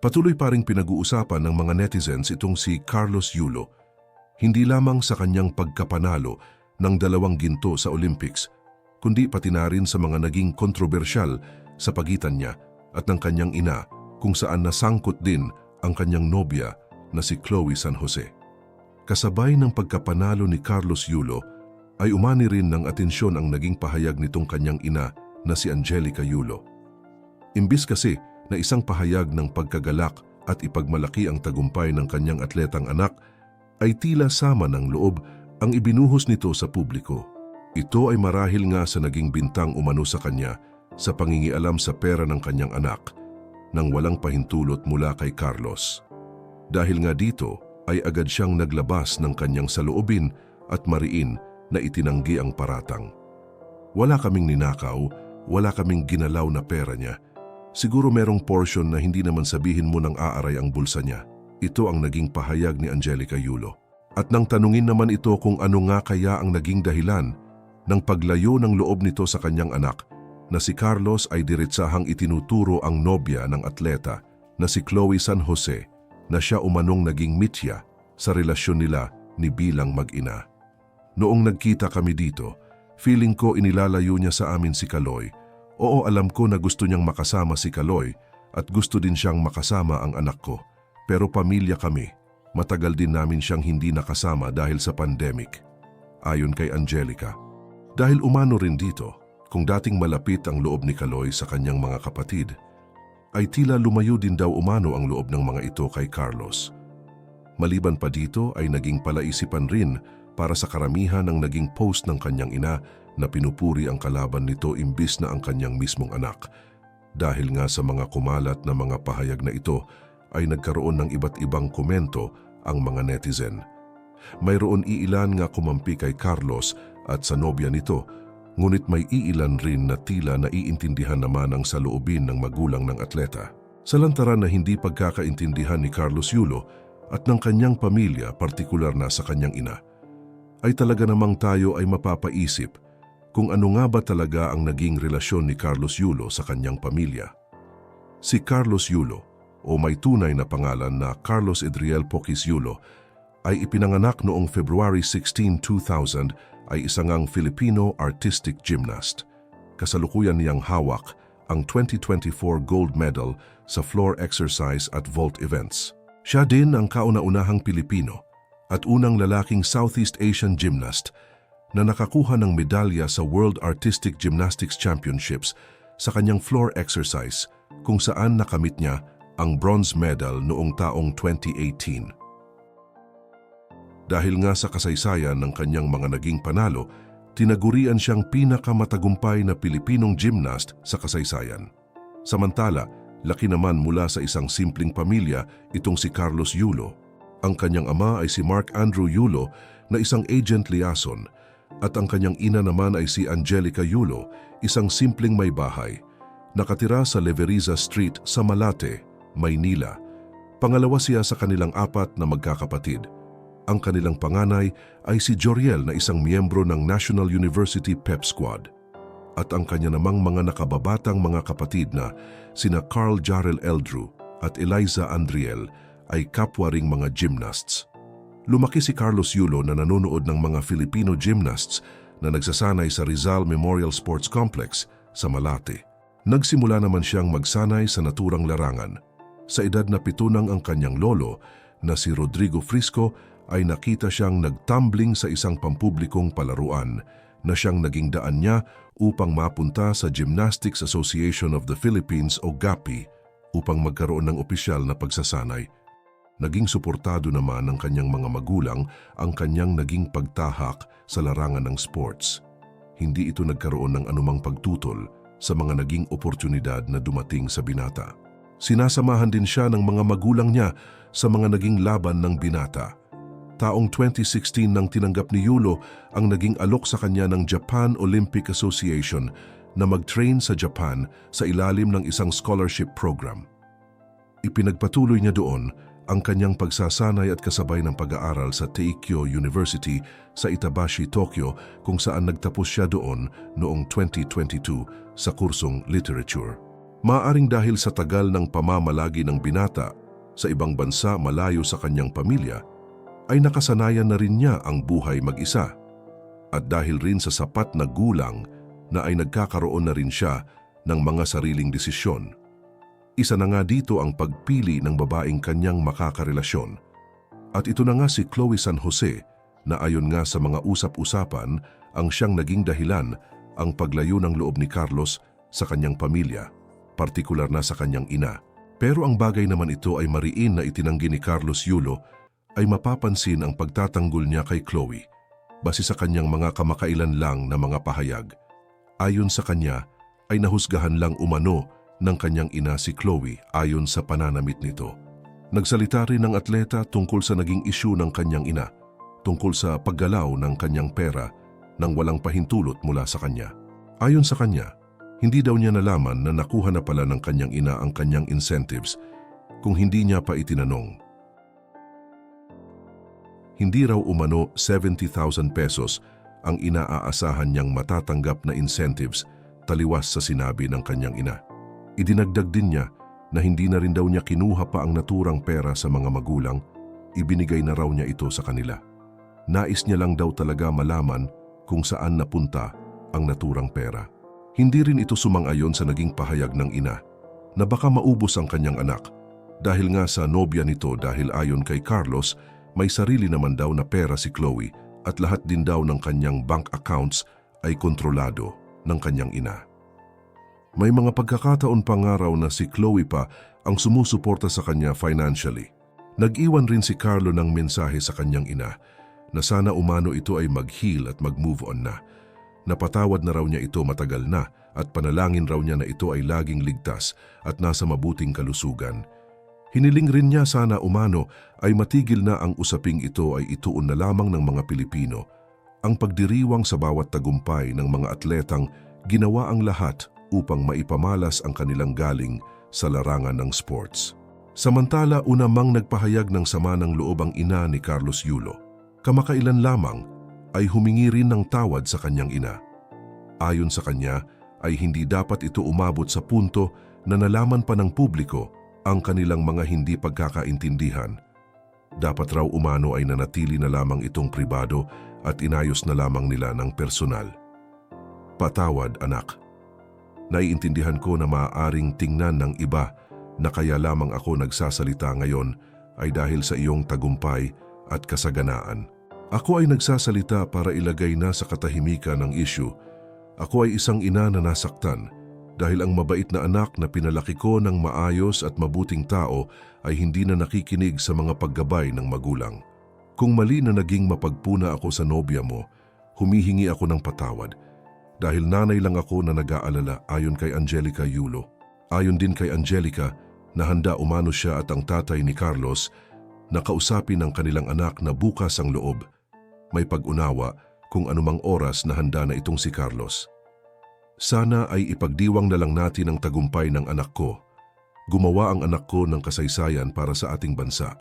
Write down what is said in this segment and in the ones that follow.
Patuloy pa ring pinag-uusapan ng mga netizens itong si Carlos Yulo, hindi lamang sa kanyang pagkapanalo ng dalawang ginto sa Olympics, kundi pati na rin sa mga naging kontrobersyal sa pagitan niya at ng kanyang ina kung saan nasangkot din ang kanyang nobya na si Chloe San Jose. Kasabay ng pagkapanalo ni Carlos Yulo ay umani rin ng atensyon ang naging pahayag nitong kanyang ina na si Angelica Yulo. Imbis kasi na isang pahayag ng pagkagalak at ipagmalaki ang tagumpay ng kanyang atletang anak, ay tila sama ng loob ang ibinuhos nito sa publiko. Ito ay marahil nga sa naging bintang umano sa kanya sa pangingialam sa pera ng kanyang anak nang walang pahintulot mula kay Carlos. Dahil nga dito ay agad siyang naglabas ng kanyang saloobin at mariin na itinanggi ang paratang. Wala kaming ninakaw, wala kaming ginalaw na pera niya. Siguro merong portion na hindi naman sabihin mo nang aaray ang bulsa niya. Ito ang naging pahayag ni Angelica Yulo. At nang tanungin naman ito kung ano nga kaya ang naging dahilan ng paglayo ng loob nito sa kanyang anak, na si Carlos ay diretsahang itinuturo ang nobya ng atleta na si Chloe San Jose na siya umanong naging mitya sa relasyon nila ni bilang mag-ina. Noong nagkita kami dito, feeling ko inilalayo niya sa amin si Kaloy. Oo, alam ko na gusto niyang makasama si Kaloy at gusto din siyang makasama ang anak ko. Pero pamilya kami. Matagal din namin siyang hindi nakasama dahil sa pandemic. Ayon kay Angelica. Dahil umano rin dito, kung dating malapit ang loob ni Kaloy sa kanyang mga kapatid, ay tila lumayo din daw umano ang loob ng mga ito kay Carlos. Maliban pa dito ay naging palaisipan rin para sa karamihan ng naging post ng kanyang ina na pinupuri ang kalaban nito imbis na ang kanyang mismong anak. Dahil nga sa mga kumalat na mga pahayag na ito ay nagkaroon ng iba't ibang komento ang mga netizen. Mayroon iilan nga kumampi kay Carlos at sa nobya nito, ngunit may iilan rin na tila naiintindihan naman ang saloobin ng magulang ng atleta. Sa lantaran na hindi pagkakaintindihan ni Carlos Yulo at ng kanyang pamilya, partikular na sa kanyang ina, ay talaga namang tayo ay mapapaisip kung ano nga ba talaga ang naging relasyon ni Carlos Yulo sa kanyang pamilya. Si Carlos Yulo o may tunay na pangalan na Carlos Edriel Poquis Yulo ay ipinanganak noong February 16, 2000 ay isangang Filipino artistic gymnast. Kasalukuyan niyang hawak ang 2024 gold medal sa floor exercise at vault events. Siya din ang kauna-unahang Pilipino at unang lalaking Southeast Asian gymnast na nakakuha ng medalya sa World Artistic Gymnastics Championships sa kanyang floor exercise kung saan nakamit niya ang bronze medal noong taong 2018. Dahil nga sa kasaysayan ng kanyang mga naging panalo, tinagurian siyang pinakamatagumpay na Pilipinong gymnast sa kasaysayan. Samantala, laki naman mula sa isang simpleng pamilya itong si Carlos Yulo. Ang kanyang ama ay si Mark Andrew Yulo na isang agent liaison at ang kanyang ina naman ay si Angelica Yulo, isang simpleng may bahay. Nakatira sa Leveriza Street sa Malate, Maynila. Pangalawa siya sa kanilang apat na magkakapatid. Ang kanilang panganay ay si Joriel na isang miyembro ng National University Pep Squad. At ang kanya namang mga nakababatang mga kapatid na sina Carl Jarrell Eldrew at Eliza Andriel ay kapwa ring mga gymnasts. Lumaki si Carlos Yulo na nanonood ng mga Filipino gymnasts na nagsasanay sa Rizal Memorial Sports Complex sa Malate. Nagsimula naman siyang magsanay sa naturang larangan. Sa edad na pito nang ang kanyang lolo na si Rodrigo Frisco ay nakita siyang nagtumbling sa isang pampublikong palaruan na siyang naging daan niya upang mapunta sa Gymnastics Association of the Philippines o GAPI upang magkaroon ng opisyal na pagsasanay. Naging suportado naman ng kanyang mga magulang ang kanyang naging pagtahak sa larangan ng sports. Hindi ito nagkaroon ng anumang pagtutol sa mga naging oportunidad na dumating sa binata. Sinasamahan din siya ng mga magulang niya sa mga naging laban ng binata. Taong 2016 nang tinanggap ni Yulo ang naging alok sa kanya ng Japan Olympic Association na mag-train sa Japan sa ilalim ng isang scholarship program. Ipinagpatuloy niya doon ang kanyang pagsasanay at kasabay ng pag-aaral sa Teikyo University sa Itabashi, Tokyo kung saan nagtapos siya doon noong 2022 sa kursong literature. Maaring dahil sa tagal ng pamamalagi ng binata sa ibang bansa malayo sa kanyang pamilya, ay nakasanayan na rin niya ang buhay mag-isa. At dahil rin sa sapat na gulang na ay nagkakaroon na rin siya ng mga sariling desisyon. Isa na nga dito ang pagpili ng babaeng kanyang makakarelasyon. At ito na nga si Chloe San Jose na ayon nga sa mga usap-usapan ang siyang naging dahilan ang paglayo ng loob ni Carlos sa kanyang pamilya, partikular na sa kanyang ina. Pero ang bagay naman ito ay mariin na itinanggi ni Carlos Yulo ay mapapansin ang pagtatanggol niya kay Chloe base sa kanyang mga kamakailan lang na mga pahayag. Ayon sa kanya ay nahusgahan lang umano ng kanyang ina si Chloe ayon sa pananamit nito. Nagsalita rin ng atleta tungkol sa naging isyu ng kanyang ina, tungkol sa paggalaw ng kanyang pera nang walang pahintulot mula sa kanya. Ayon sa kanya, hindi daw niya nalaman na nakuha na pala ng kanyang ina ang kanyang incentives kung hindi niya pa itinanong. Hindi raw umano 70,000 pesos ang inaaasahan niyang matatanggap na incentives taliwas sa sinabi ng kanyang ina. Idinagdag din niya na hindi na rin daw niya kinuha pa ang naturang pera sa mga magulang, ibinigay na raw niya ito sa kanila. Nais niya lang daw talaga malaman kung saan napunta ang naturang pera. Hindi rin ito sumang-ayon sa naging pahayag ng ina na baka maubos ang kanyang anak dahil nga sa nobya nito dahil ayon kay Carlos may sarili naman daw na pera si Chloe at lahat din daw ng kanyang bank accounts ay kontrolado ng kanyang ina. May mga pagkakataon pa nga raw na si Chloe pa ang sumusuporta sa kanya financially. Nag-iwan rin si Carlo ng mensahe sa kanyang ina na sana umano ito ay mag-heal at mag-move on na. Napatawad na raw niya ito matagal na at panalangin raw niya na ito ay laging ligtas at nasa mabuting kalusugan. Hiniling rin niya sana umano ay matigil na ang usaping ito ay ituon na lamang ng mga Pilipino. Ang pagdiriwang sa bawat tagumpay ng mga atletang ginawa ang lahat upang maipamalas ang kanilang galing sa larangan ng sports. Samantala, unamang nagpahayag ng sama ng loob ang ina ni Carlos Yulo. Kamakailan lamang ay humingi rin ng tawad sa kanyang ina. Ayon sa kanya, ay hindi dapat ito umabot sa punto na nalaman pa ng publiko ang kanilang mga hindi pagkakaintindihan. Dapat raw umano ay nanatili na lamang itong pribado at inayos na lamang nila ng personal. Patawad, anak. Naiintindihan ko na maaaring tingnan ng iba na kaya lamang ako nagsasalita ngayon ay dahil sa iyong tagumpay at kasaganaan. Ako ay nagsasalita para ilagay na sa katahimikan ng issue. Ako ay isang ina na nasaktan dahil ang mabait na anak na pinalaki ko ng maayos at mabuting tao ay hindi na nakikinig sa mga paggabay ng magulang. Kung mali na naging mapagpuna ako sa nobya mo, humihingi ako ng patawad dahil nanay lang ako na nag-aalala ayon kay Angelica Yulo. Ayon din kay Angelica na handa umano siya at ang tatay ni Carlos na kausapin ang kanilang anak na bukas ang loob. May pag-unawa kung anumang oras na handa na itong si Carlos. Sana ay ipagdiwang na lang natin ang tagumpay ng anak ko. Gumawa ang anak ko ng kasaysayan para sa ating bansa.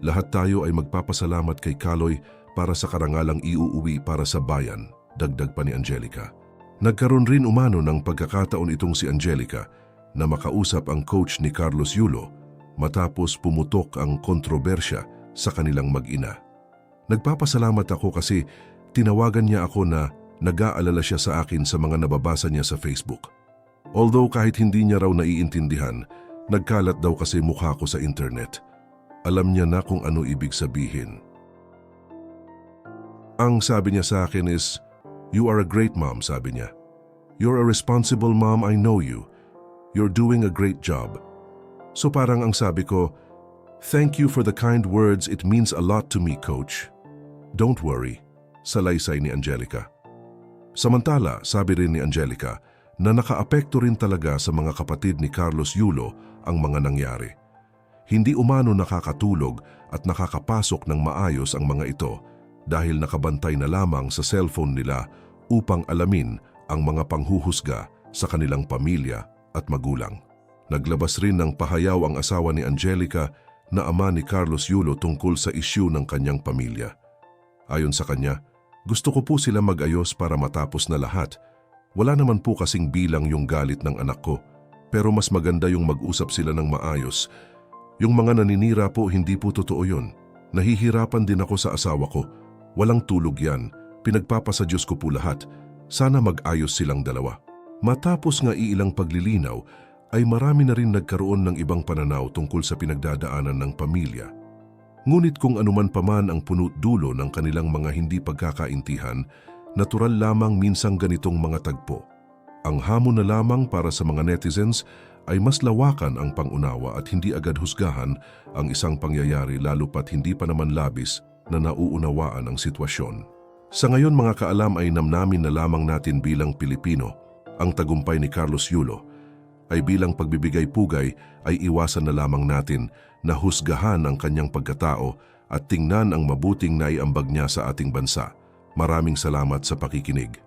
Lahat tayo ay magpapasalamat kay Kaloy para sa karangalang iuuwi para sa bayan, dagdag pa ni Angelica. Nagkaroon rin umano ng pagkakataon itong si Angelica na makausap ang coach ni Carlos Yulo matapos pumutok ang kontrobersya sa kanilang mag-ina. Nagpapasalamat ako kasi tinawagan niya ako na nag-aalala siya sa akin sa mga nababasa niya sa Facebook. Although kahit hindi niya raw naiintindihan, nagkalat daw kasi mukha ko sa internet. Alam niya na kung ano ibig sabihin. Ang sabi niya sa akin is, You are a great mom, sabi niya. You're a responsible mom, I know you. You're doing a great job. So parang ang sabi ko, Thank you for the kind words, it means a lot to me, coach. Don't worry, salaysay ni Angelica. Samantala, sabi rin ni Angelica na nakaapekto rin talaga sa mga kapatid ni Carlos Yulo ang mga nangyari. Hindi umano nakakatulog at nakakapasok ng maayos ang mga ito dahil nakabantay na lamang sa cellphone nila upang alamin ang mga panghuhusga sa kanilang pamilya at magulang. Naglabas rin ng pahayaw ang asawa ni Angelica na ama ni Carlos Yulo tungkol sa isyu ng kanyang pamilya. Ayon sa kanya, gusto ko po sila mag-ayos para matapos na lahat. Wala naman po kasing bilang yung galit ng anak ko. Pero mas maganda yung mag-usap sila ng maayos. Yung mga naninira po, hindi po totoo yun. Nahihirapan din ako sa asawa ko. Walang tulog yan. Pinagpapasa Diyos ko po lahat. Sana mag-ayos silang dalawa. Matapos nga iilang paglilinaw, ay marami na rin nagkaroon ng ibang pananaw tungkol sa pinagdadaanan ng pamilya. Ngunit kung anuman paman ang punot dulo ng kanilang mga hindi pagkakaintihan, natural lamang minsang ganitong mga tagpo. Ang hamon na lamang para sa mga netizens ay mas lawakan ang pangunawa at hindi agad husgahan ang isang pangyayari lalo pat hindi pa naman labis na nauunawaan ang sitwasyon. Sa ngayon mga kaalam ay namnamin na lamang natin bilang Pilipino ang tagumpay ni Carlos Yulo ay bilang pagbibigay pugay ay iwasan na lamang natin na husgahan ang kanyang pagkatao at tingnan ang mabuting naiambag niya sa ating bansa. Maraming salamat sa pakikinig.